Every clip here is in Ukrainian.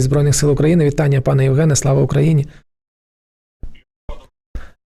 Збройних сил України. Вітання, пане Євгене, слава Україні.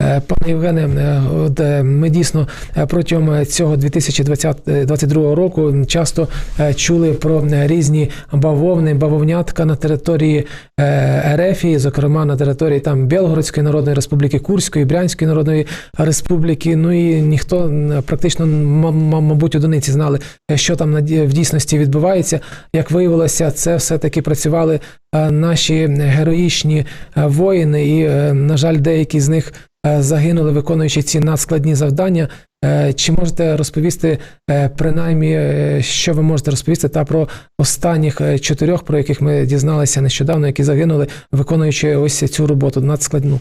Е, Пане Євгене, е, от е, ми дійсно протягом цього 2022 року часто чули про різні бавовни, бавовнятка на території Ерефії, зокрема на території там Білгородської Народної Республіки, Курської, Брянської Народної Республіки. Ну і ніхто практично, мабуть, одиниці знали, що там в дійсності відбувається. Як виявилося, це все-таки працювали е, наші героїчні воїни, і, на жаль, деякі з них загинули, виконуючи ці надскладні завдання. Е, Чи можете розповісти е, принаймні, е, що ви можете розповісти та про останніх е, чотирьох, про яких ми дізналися нещодавно, які загинули, виконуючи ось цю роботу надскладну?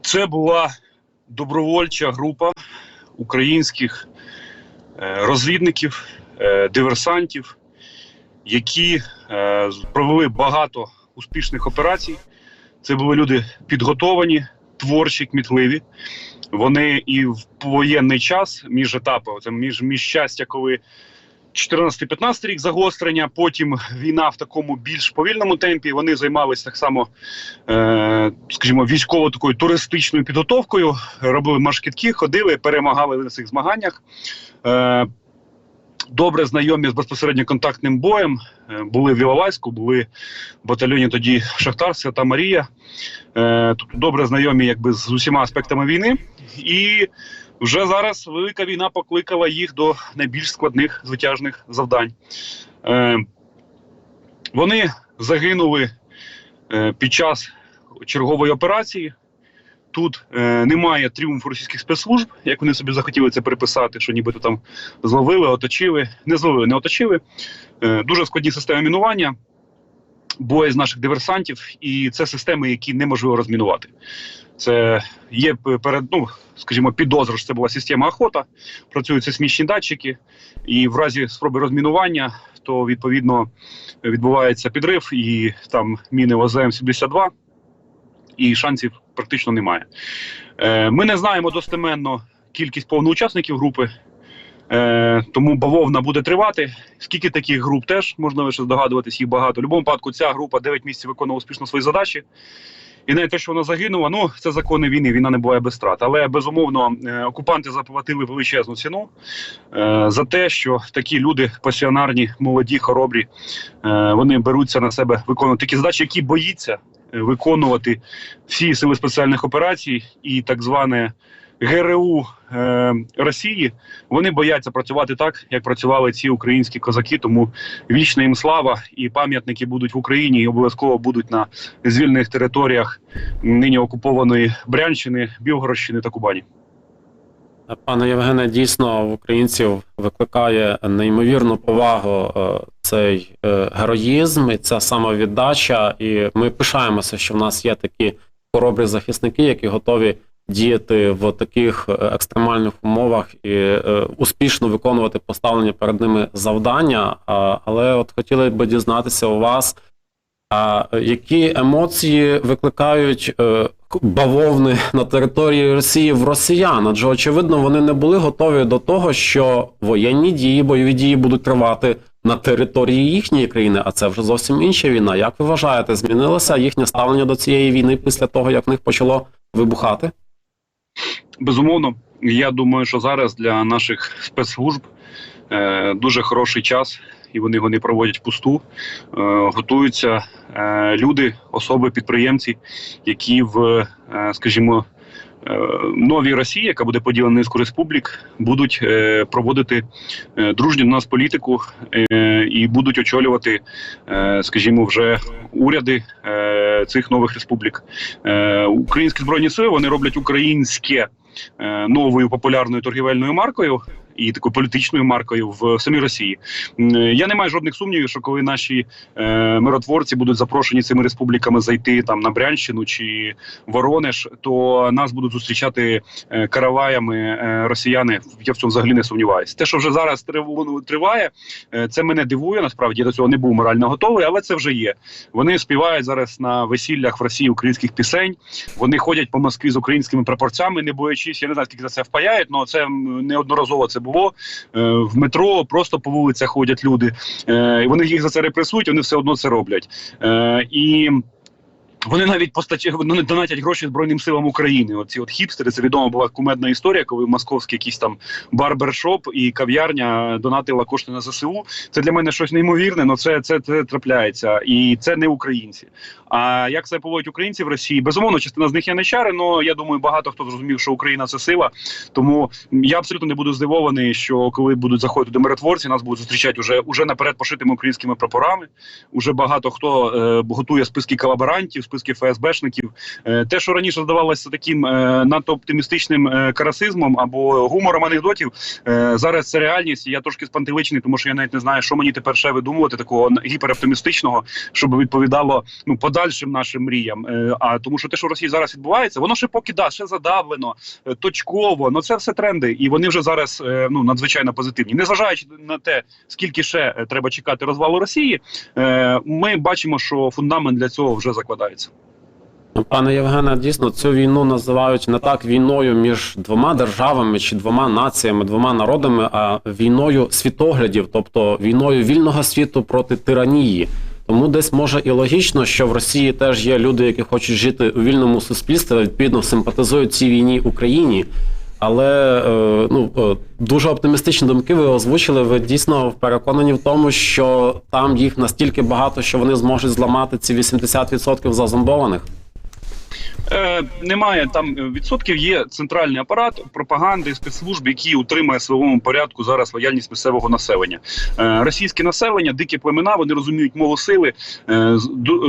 Це була добровольча група українських е, розвідників, е, диверсантів, які е, провели багато успішних операцій. Це були люди підготовані, творчі, кмітливі. Вони і в воєнний час між етапами, це між, між щастя, коли 14-15 рік загострення, потім війна в такому більш повільному темпі. Вони займалися так само е, скажімо, військово такою туристичною підготовкою, робили маршкітки, ходили, перемагали на цих змаганнях. Е, добре знайомі з безпосередньо контактним боєм. Е, були в Іловайську, були в батальйоні тоді Шахтар, Свята Марія. Е, тобто добре знайомі якби з усіма аспектами війни. І вже зараз велика війна покликала їх до найбільш складних звитяжних завдань. Е, вони загинули під час чергової операції. Тут е, немає тріумфу російських спецслужб, як вони собі захотіли це переписати, що нібито там зловили, оточили, не зловили, не оточили. Е, дуже складні системи мінування, бої з наших диверсантів, і це системи, які неможливо розмінувати. Це є перед, ну, скажімо, підозра, що це була система охота, працюють сейсмічні датчики, і в разі спроби розмінування, то відповідно відбувається підрив, і там міни ОЗМ-72, і шансів практично немає. Е, ми не знаємо достеменно кількість повноучасників групи, е, тому бавовна буде тривати. Скільки таких груп теж можна лише здогадуватись, їх багато. В будь-якому випадку ця група 9 місяців виконувала успішно свої задачі. І навіть те, що вона загинула, ну це закони війни, війна не буває без страт. Але безумовно е, окупанти заплатили величезну ціну е, за те, що такі люди пасіонарні, молоді, хоробрі, е, вони беруться на себе виконувати такі задачі, які боїться виконувати всі сили спеціальних операцій і так зване ГРУ е, Росії. Вони бояться працювати так, як працювали ці українські козаки. Тому вічна їм слава і пам'ятники будуть в Україні і обов'язково будуть на звільнених територіях нині окупованої Брянщини, Білгородщини та Кубані. Пане Євгене, дійсно в українців викликає неймовірну повагу е, цей е, героїзм і ця самовіддача. І ми пишаємося, що в нас є такі хоробрі захисники, які готові діяти в таких е, екстремальних умовах і е, успішно виконувати поставлені перед ними завдання. Але от хотіли би дізнатися у вас. А які емоції викликають е, бавовни на території Росії в росіян? Адже очевидно, вони не були готові до того, що воєнні дії, бойові дії будуть тривати на території їхньої країни, а це вже зовсім інша війна. Як ви вважаєте, змінилося їхнє ставлення до цієї війни після того, як в них почало вибухати? Безумовно, я думаю, що зараз для наших спецслужб е, дуже хороший час, і вони його не проводять впусту. Е, готуються е, люди, особи, підприємці, які в, е, скажімо, новій Росії, яка буде поділена на низку республік, будуть е, проводити е, дружню до нас політику е, і будуть очолювати, е, скажімо, вже уряди е, цих нових республік. Е, Українські збройні сили вони роблять українське е, новою популярною торгівельною маркою. І такою політичною маркою в самій Росії е, я не маю жодних сумнівів, що коли наші е, миротворці будуть запрошені цими республіками зайти там на Брянщину чи Воронеж, то нас будуть зустрічати е, караваями росіяни. Я в цьому взагалі не сумніваюся. Те, що вже зараз трив- триває, це мене дивує. Насправді я до цього не був морально готовий, але це вже є. Вони співають зараз на весіллях в Росії українських пісень. Вони ходять по Москві з українськими прапорцями, не боячись. Я не знаю, скільки за це впаяють, але це неодноразово це було. Е, в метро просто по вулицях ходять люди. Е, і вони їх за це репресують, вони все одно це роблять. Е, і вони навіть постачають, вони донатять гроші Збройним силам України. Оці от хіпстери, це відома була кумедна історія, коли московський якийсь там барбершоп і кав'ярня донатила кошти на ЗСУ. Це для мене щось неймовірне, але це, це, це трапляється. І це не українці. А як це поводять українці в Росії? Безумовно, частина з них є нечари, але я думаю, багато хто зрозумів, що Україна це сила. Тому я абсолютно не буду здивований, що коли будуть заходити до миротворці, нас будуть зустрічати уже, уже наперед пошитими українськими прапорами. Уже багато хто е, готує списки колаборантів, списки ФСБшників. Е, те, що раніше здавалося таким е, надто оптимістичним е, карасизмом або гумором анекдотів, зараз це реальність. Я трошки спантеличений, тому що я навіть не знаю, що мені тепер ще видумувати такого гіпероптимістичного, щоб відповідало ну подальшим нашим мріям. А тому, що те, що в Росії зараз відбувається, воно ще поки да, ще задавлено, точково. Ну це все тренди, і вони вже зараз ну надзвичайно позитивні. Незважаючи на те, скільки ще треба чекати розвалу Росії, ми бачимо, що фундамент для цього вже закладається. Пане Євгене, дійсно цю війну називають не так війною між двома державами чи двома націями, двома народами, а війною світоглядів, тобто війною вільного світу проти тиранії. Тому десь може і логічно, що в Росії теж є люди, які хочуть жити у вільному суспільстві, відповідно симпатизують цій війні Україні. Але е, ну е, дуже оптимістичні думки ви озвучили. Ви дійсно переконані в тому, що там їх настільки багато, що вони зможуть зламати ці 80% зазомбованих. Е, немає там е, відсотків. Є центральний апарат пропаганди спецслужб, який утримує в силовому порядку зараз лояльність місцевого населення. Е, російське населення, дикі племена, вони розуміють мову сили. Е,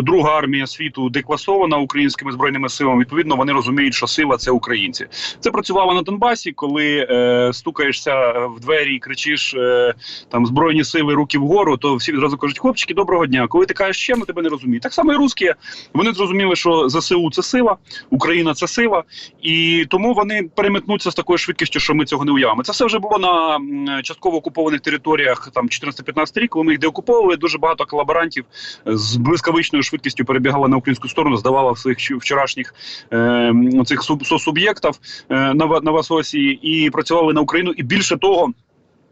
друга армія світу декласована українськими збройними силами. Відповідно, вони розуміють, що сила це українці. Це працювало на Донбасі, коли е, стукаєшся в двері і кричиш е, там збройні сили руки вгору, то всі відразу кажуть, хлопчики, доброго дня. Коли ти кажеш ще, ми тебе не розуміють. Так само і русські. Вони зрозуміли, що ЗСУ це сила, Україна це сила, і тому вони переметнуться з такою швидкістю, що ми цього не уявимо. Це все вже було на частково окупованих територіях там 14-15 рік, коли ми їх деокуповували. Дуже багато колаборантів з блискавичною швидкістю перебігали на українську сторону, здавала своїх вчорашніх е, цих суб- сосуб'єктів е, на, на Васосі і працювали на Україну. І більше того.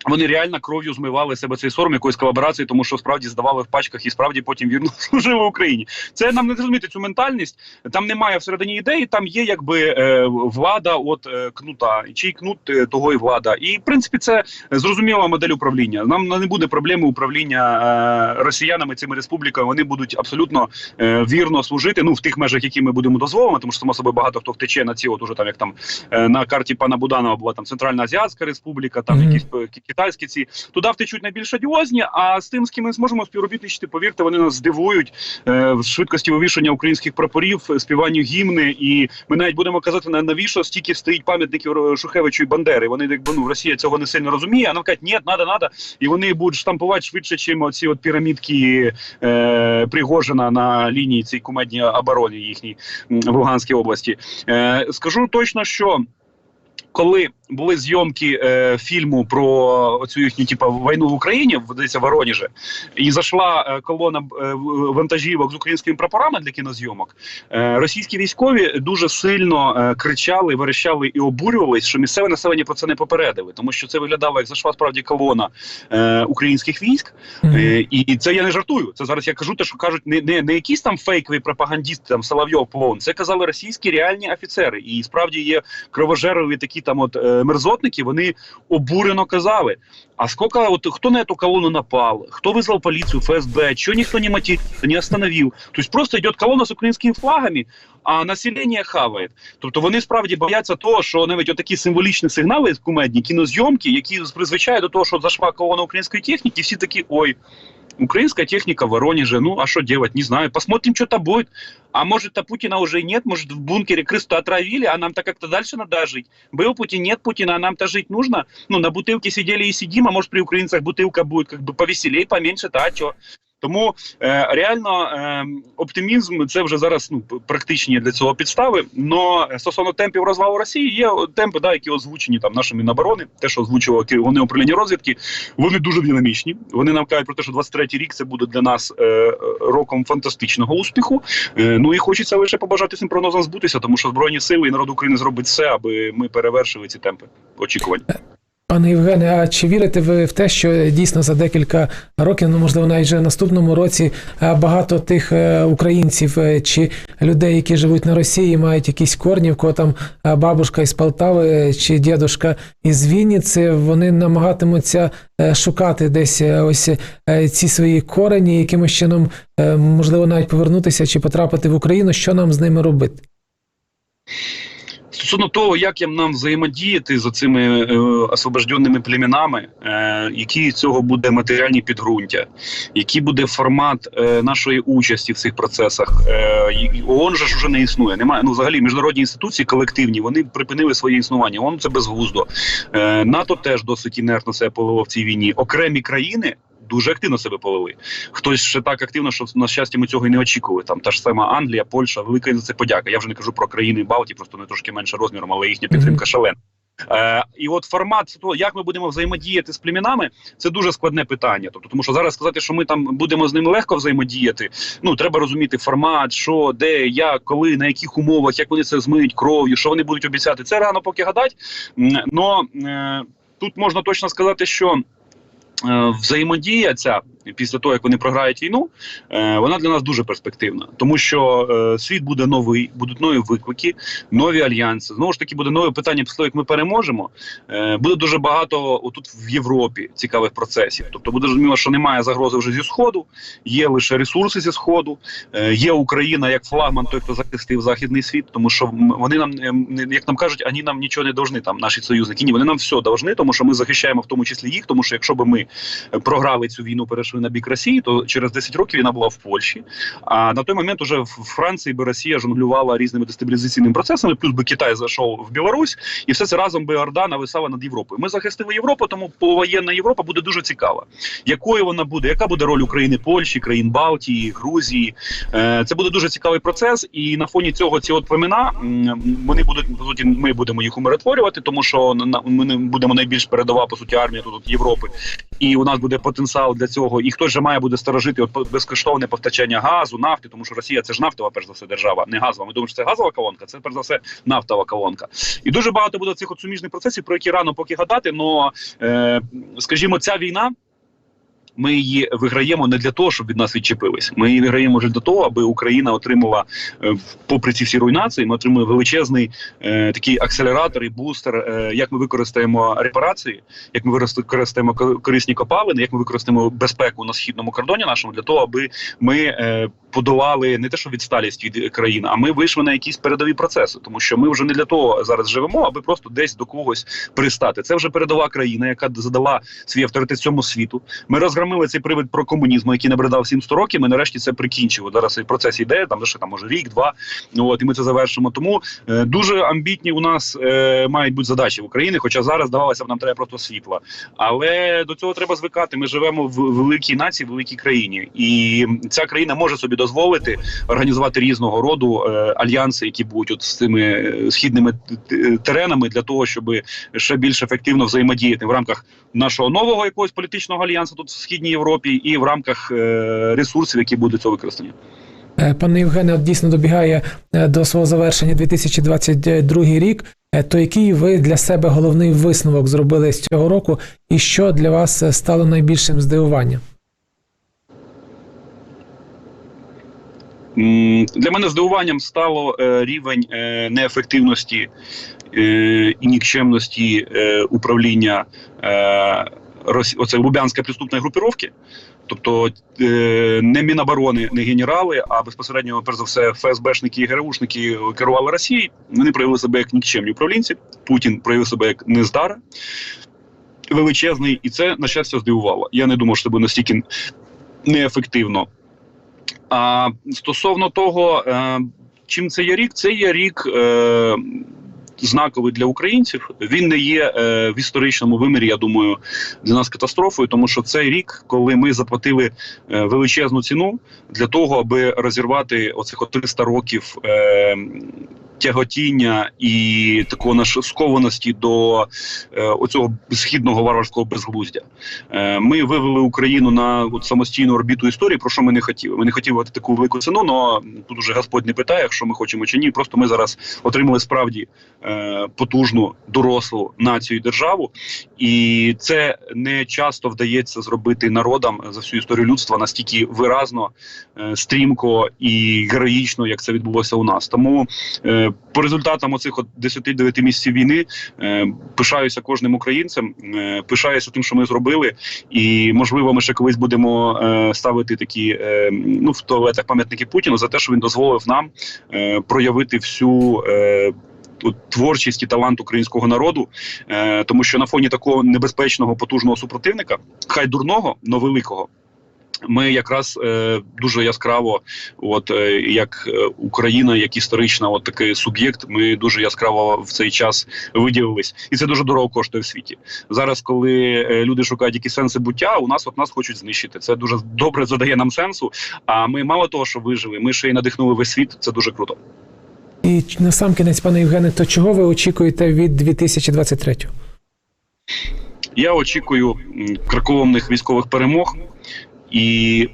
Вони реально кров'ю змивали себе цей сором якоїсь колаборації, тому що справді здавали в пачках і справді потім вірно служили Україні. Це нам не зрозуміти цю ментальність. Там немає всередині ідеї, там є якби е, влада от е, кнута. Чий кнут е, того і влада. І в принципі це зрозуміла модель управління. Нам не буде проблеми управління росіянами цими республіками. Вони будуть абсолютно вірно служити. Ну в тих межах, які ми будемо дозволити, тому що само собою багато хто втече на ці, от уже там як там на карті пана Буданова була там Центральна Азіатська Республіка, там Мгм. якісь е, китайські ці туди втечуть найбільш одіозні. А з тим, з ким ми зможемо співробітничати, повірте, вони нас здивують е, в швидкості вивішення українських прапорів, е, співанню гімни. І ми навіть будемо казати на навіщо стільки стоїть пам'ятників Ро- Шухевичу і Бандери. Вони якби ну Росія цього не сильно розуміє. А нам кажуть, ні, надо, надо. І вони будуть штампувати швидше, чим оці от пірамідки е, Пригожина на лінії цій кумедній оборони їхній в Луганській області. Е, скажу точно, що. Коли були зйомки е, фільму про цю їхню типу, війну в Україні, в Воронежі, і зайшла е, колона е, вантажівок з українськими прапорами для кінозйомок, е, російські військові дуже сильно е, кричали, верещали і обурювались, що місцеве населення про це не попередили, тому що це виглядало як зайшла справді колона е, українських військ. Мгм. Е, і, це я не жартую. Це зараз я кажу те, що кажуть не, не, не якісь там фейкові пропагандісти, там Соловйов Плон. Це казали російські реальні офіцери. І справді є кровожерливі такі там от е, мерзотники. Вони обурено казали. А сколько, от хто на эту колонну напал, кто вызвал полицию, ФСБ, чего никто не мотивировал, не остановил. То есть просто йде колона з українськими флагами, а населення хаває. Тобто вони справді бояться того, що навіть отакі символічні сигнали кумедні, кінозйомки, які призвичають до того, що зайшла колона української техніки, всі такі ой. Украинская техника в Воронеже, ну а что делать, не знаю, посмотрим, что то будет. А может, а Путина уже и нет, может, в бункере крысу отравили, а нам-то как-то дальше надо жить. Был Путин, нет Путина, а нам-то жить нужно. Ну, на бутылке сидели и сидим, а может, при украинцах бутылка будет как бы повеселее, поменьше, та чё. Тому е, реально е, оптимізм це вже зараз ну практичні для цього підстави. Но стосовно темпів розвалу Росії є темпи, да, які озвучені там нашими Міноборони, те, що озвучувало вони управління розвідки, вони дуже динамічні. Вони нам кажуть про те, що 23-й рік це буде для нас е, е, роком фантастичного успіху. Е, ну і хочеться лише побажати цим прогнозам збутися, тому що збройні сили і народ України зробить все, аби ми перевершили ці темпи очікувань. Пане Євгене, а чи вірите ви в те, що дійсно за декілька років, ну можливо, навіть вже в наступному році е, багато тих е, українців е, чи людей, які живуть на Росії, мають якісь корні, в кого там бабушка із Полтави чи дідушка із Вінниці, вони намагатимуться шукати десь ось ці свої корені, якимось чином можливо навіть повернутися чи потрапити в Україну. Що нам з ними робити? Стосовно того, як нам взаємодіяти з цими е, освобожденими племінами, е, які цього буде матеріальні підґрунтя, який буде формат е, нашої участі в цих процесах. Е, ООН же ж вже не існує. Немає ну взагалі міжнародні інституції колективні. Вони припинили своє існування. ООН це безглуздо. Е, НАТО теж досить інертно себе повело в цій війні. Окремі країни. Дуже активно себе повели. Хтось ще так активно, що на щастя ми цього і не очікували. Там та ж сама Англія, Польща, велика за це подяка. Я вже не кажу про країни Балтії, просто не трошки менше розміром, але їхня підтримка шалена. Е, і от формат того, як ми будемо взаємодіяти з племінами, це дуже складне питання. Тобто, тому що зараз сказати, що ми там будемо з ними легко взаємодіяти. Ну треба розуміти формат, що, де, як, коли, на яких умовах, як вони це змиють кров'ю, що вони будуть обіцяти. Це рано поки гадать. Но е, тут можна точно сказати, що. Е, Взаємодія ця після того, як вони програють війну, е, вона для нас дуже перспективна, тому що е, світ буде новий, будуть нові виклики, нові альянси. Знову ж таки, буде нове питання після того, як ми переможемо. Е, буде дуже багато отут в Європі цікавих процесів. Тобто буде зрозуміло, що немає загрози вже зі сходу, є лише ресурси зі сходу, є Україна як флагман, той, хто захистив західний світ, тому що вони нам, е, як нам кажуть, ані нам нічого не должны, там наші союзники. Ні, вони нам все должны, тому що ми захищаємо в тому числі їх, тому що якщо б ми програли цю війну, перейшли на бік Росії, то через 10 років війна була в Польщі. А на той момент уже в Франції би Росія жонглювала різними дестабілізаційними процесами, плюс би Китай зайшов в Білорусь, і все це разом би Орда нависала над Європою. Ми захистили Європу, тому повоєнна Європа буде дуже цікава. Якою вона буде? Яка буде роль України, Польщі, країн Балтії, Грузії? Е, Це буде дуже цікавий процес, і на фоні цього ці от племена вони будуть по суті, ми будемо їх умиротворювати, тому що ми не будемо найбільш передова по суті армія тут Європи, і у нас буде потенціал для цього. І хтось же має буде сторожити от безкоштовне постачання газу, нафти, тому що Росія це ж нафтова, перш за все, держава, не газова. Ми думаємо, що це газова колонка, це перш за все нафтова колонка. І дуже багато буде цих от суміжних процесів, про які рано поки гадати. Но е, скажімо, ця війна. Ми її виграємо не для того, щоб від нас відчепились. Ми її виграємо вже для того, аби Україна отримала, е, попри ці всі руйнації, ми отримали величезний е, такий акселератор і бустер. Е, як ми використаємо репарації, як ми використаємо корисні копалини, як ми використаємо безпеку на східному кордоні нашому для того, аби ми е, подолали не те, що відсталість від країн, а ми вийшли на якісь передові процеси, тому що ми вже не для того зараз живемо, аби просто десь до когось пристати. Це вже передова країна, яка задала свій авторитет цьому світу. Ми розгромили цей привид про комунізм, який набридав всім 100 років. Ми нарешті це прикінчили. Зараз цей процес йде, там ще там може рік, два. От і ми це завершимо. Тому е, дуже амбітні у нас е, мають бути задачі в Україні. Хоча зараз здавалося б, нам треба просто світла. Але до цього треба звикати. Ми живемо в великій нації, в великій країні, і ця країна може собі дозволити організувати різного роду е, альянси, які будуть от з цими е, східними теренами для того, щоб ще більш ефективно взаємодіяти в рамках нашого нового якогось політичного альянсу тут в східній Європі, і в рамках е, ресурсів, які будуть цього використані. Е, Пане Євгене, дійсно добігає е, до свого завершення 2022 рік. То який ви для себе головний висновок зробили з цього року, і що для вас стало найбільшим здивуванням? Для мене здивуванням стало рівень неефективності і нікчемності управління. Оце Лубянської преступної групіровки. Тобто е, не Міноборони, не генерали, а безпосередньо, перш за все, ФСБшники і ГРУшники керували Росією. Вони проявили себе як нікчемні управлінці. Путін проявив себе як нездара величезний, і це на щастя здивувало. Я не думав, що це буде настільки неефективно. А стосовно того, е, чим це є рік, це є рік е, знаковий для українців. Він не є е, в історичному вимірі, я думаю, для нас катастрофою, тому що цей рік, коли ми заплатили е, величезну ціну для того, аби розірвати оцих от 300 років. Е, тяготіння і такого наш скованості до е, оцього східного варварського безглуздя. Е, ми вивели Україну на от, самостійну орбіту історії, про що ми не хотіли. Ми не хотіли от таку велику ціну, але тут уже Господь не питає, якщо ми хочемо чи ні. Просто ми зараз отримали справді е, потужну дорослу націю і державу, і це не часто вдається зробити народам за всю історію людства настільки виразно, е, стрімко і героїчно, як це відбулося у нас. Тому е, по результатам оцих от 10-9 місяців війни е, пишаюся кожним українцем, е, пишаюся тим, що ми зробили, і можливо, ми ще колись будемо е, ставити такі ну в туалетах пам'ятники Путіну за те, що він дозволив нам проявити всю. Творчість і талант українського народу, тому що на фоні такого небезпечного потужного супротивника, хай дурного, но великого, ми якраз е, дуже яскраво, от е, як е, Україна, як історична, от такий суб'єкт, ми дуже яскраво в цей час виділились, і це дуже дорого коштує в світі. Зараз, коли е, люди шукають якісь сенси буття, у нас от нас хочуть знищити. Це дуже добре задає нам сенсу. А ми мало того, що вижили, ми ще й надихнули весь світ. Це дуже круто. І на сам кінець, пане Євгене, то чого ви очікуєте від 2023? Я очікую м, кракованих військових перемог, і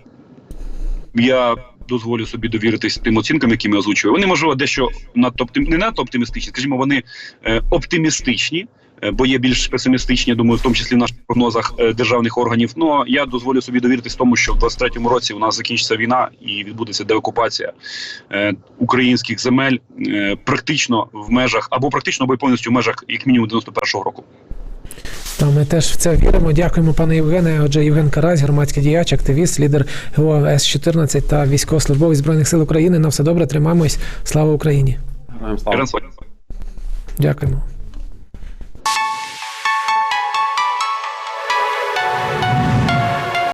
я дозволю собі довіритись тим оцінкам, які ми озвучуємо. Вони можливо дещо надто не надто оптимістичні, скажімо, вони е, оптимістичні. е, Бо є більш песимістичні, думаю, в тому числі в наших прогнозах е, державних органів. Ну я дозволю собі довіритись тому, що в 23-му році у нас закінчиться війна і відбудеться деокупація е, українських земель практично в межах або практично або повністю в межах як мінімум 91-го року. Та ми теж в це віримо. Дякуємо, пане Євгене. Отже, Євген Карась, громадський діяч, активіст, лідер ГО С-14 та військовослужбовець Збройних сил України. На все добре, тримаємось. Слава Україні! Героям слава. Героям слава. Дякуємо.